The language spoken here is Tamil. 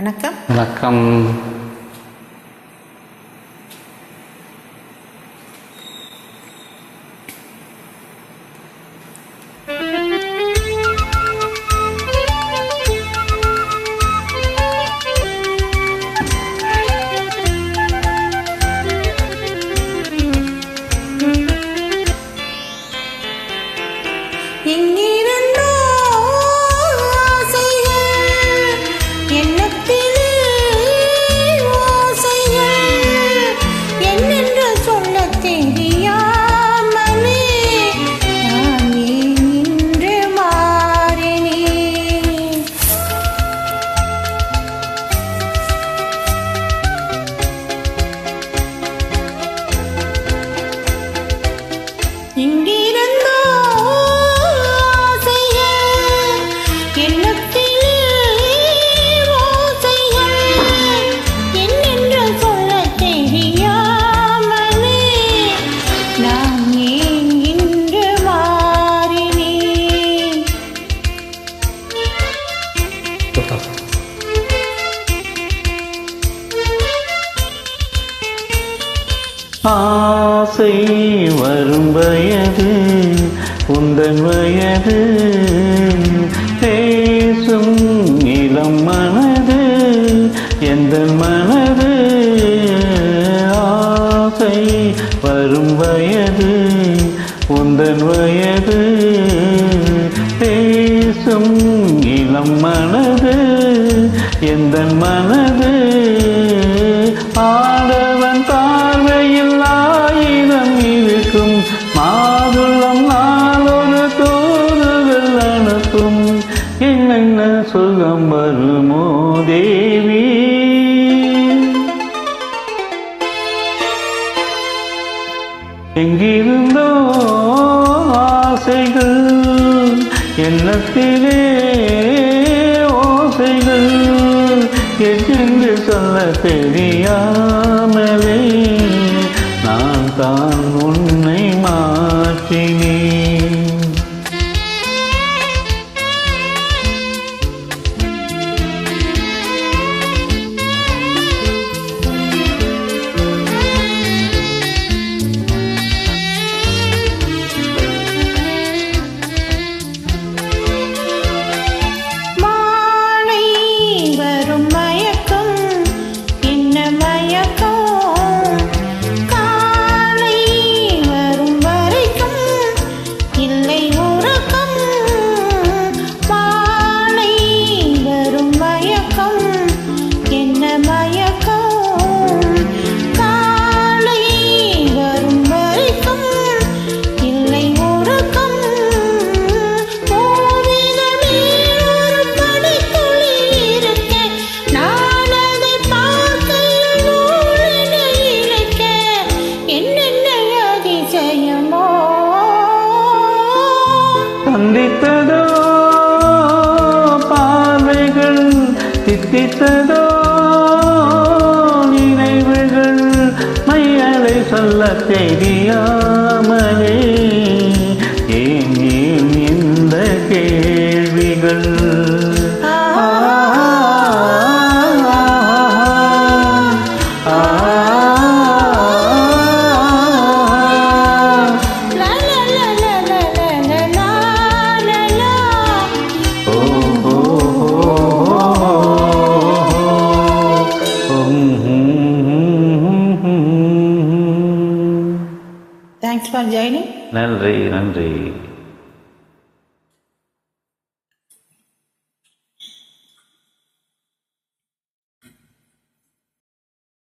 வணக்கம். வணக்கம். ஆசை வரும் வயது உந்தன் வயது. பேசும் இளம் மனது எந்த மனது? ஆசை வரும் வயது உந்தன் வயது. பேசும் இளம் மனது எந்த மனது? தேவி. எங்கிருந்தோ ஆசைகள் எண்ணத்திலே ஓசைகள் என்று சொல்ல தெரியாமலே நான் தான் உன்னை மாற்றின சந்தித்ததோ? பார்வைகள் தித்தித்ததோ நினைவுகள் மையலை சொல்ல தெரியாமலே. ஏன் ஏன் இந்த கேள்விகள்? சஞ்சயினி நன்றி நன்றி.